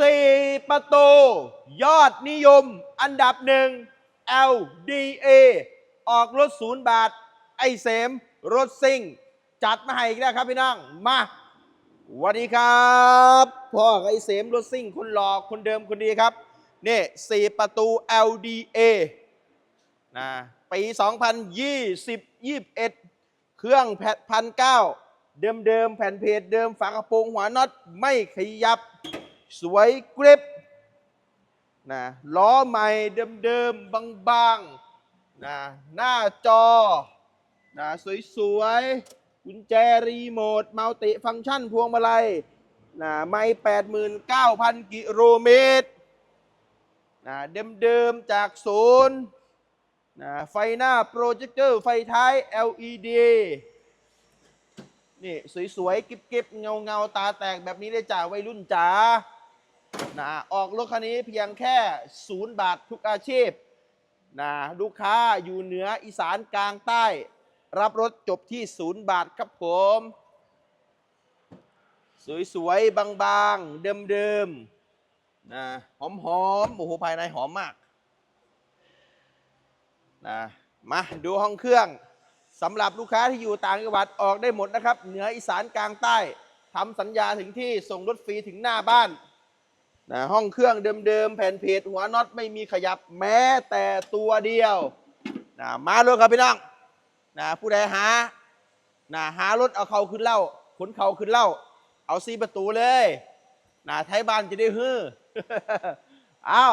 สี่ประตู ยอดนิยม อันดับหนึ่ง LDA ออกรถศูนย์บาท ไอเสม รถซิ่ง จัดมาให้อีกแล้วครับพี่น้อง มาสวัสดีครับพ่อไอเสม รถซิ่ง คนหลอกคนเดิมคนดีครับ นี่สี่ประตู LDA นะปี 2020 21 เครื่องแพดพันเก้าเดิมเดิมแผ่นเพจเดิมฝากระโปรงหัวน็อตไม่ขยับ สวยกริบนะล้อใหม่เดิมๆบางๆนะหน้าจอนะสวยๆกุญแจรีโมทมัลติฟังก์ชันพวงมาลัยนะไม่89,000 กิโลเมตรนะเดิมๆจากศูนย์นะไฟหน้าโปรเจคเตอร์ไฟท้าย LED นี่สวยๆ กิบๆ เงาๆ ตาแตกแบบนี้เลยจ้าวัยรุ่นจ๋า นะออกรถคันนี้เพียงแค่ศูนย์บาททุกอาชีพนะลูกค้าอยู่เหนืออีสานกลางใต้ รับรถจบที่ศูนย์บาทครับผม สวยๆ บางๆ เดิมๆนะหอมๆโอ้โหภายในหอมมากนะมาดูห้องเครื่องสำหรับลูกค้าที่อยู่ต่างจังหวัดออกได้หมดนะครับ เหนืออีสานกลางใต้ทำสัญญาถึงที่ส่งรถฟรีถึงหน้าบ้าน นะห้องเครื่องเดิมๆ แผ่นเพจหัวน็อตไม่มีขยับแม้แต่ตัวเดียวนะมาเลยครับพี่น้องนะผู้ใดหานะหารถเอาเขาขึ้นเล่าขนเขาขึ้นเล่า เอาซีประตูเลยนะไทยบ้านจะได้ฮือเอา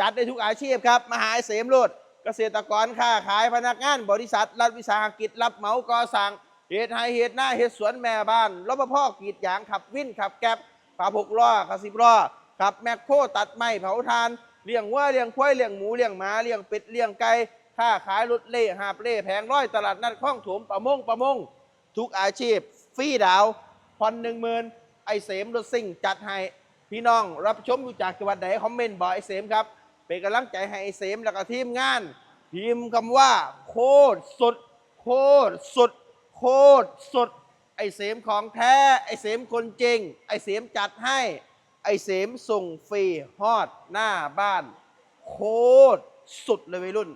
จัดได้ทุกอาชีพครับ มหาอ้เสมรถเกษตรกรค้าขายพนักงานบริษัท รัฐวิสาหกิจรับเหมาก่อสร้างเหตุไฮเหตุหน้าเหตุสวนแม่บ้านรปภกรีดยางขับวิ่นขับแก๊บขับหกล้อขับสิบล้อ ขับแมคโครตัดไม้เผาทานเลี้ยงวัวเลี้ยงควายเลี้ยงหมูเลี้ยงหมาเลี้ยงเป็ดเลี้ยงไก่ค้าขายรถเล่หาบเล่แผงร้อยตลาดนัดคล้องถมประมงประมง ทุกอาชีพฟรีดาวผ่อนหนึ่งหมื่นไอเสมรถซิ่งจัดให้พี่น้องรับชมอยู่จากจังหวัดไหนคอมเมนต์บอกไอเสมครับเป็นกำลังใจให้ไอเสมแล้วก็ทีมงาน พิมพ์คำว่า โคตรสุด โคตรสุด โคตรสุด ไอเสมของแท้ไอเสมคนจริง ไอเสมจัดให้ ไอเสมส่งฟรีฮอดหน้าบ้าน โคตรสุดเลยวัยรุ่น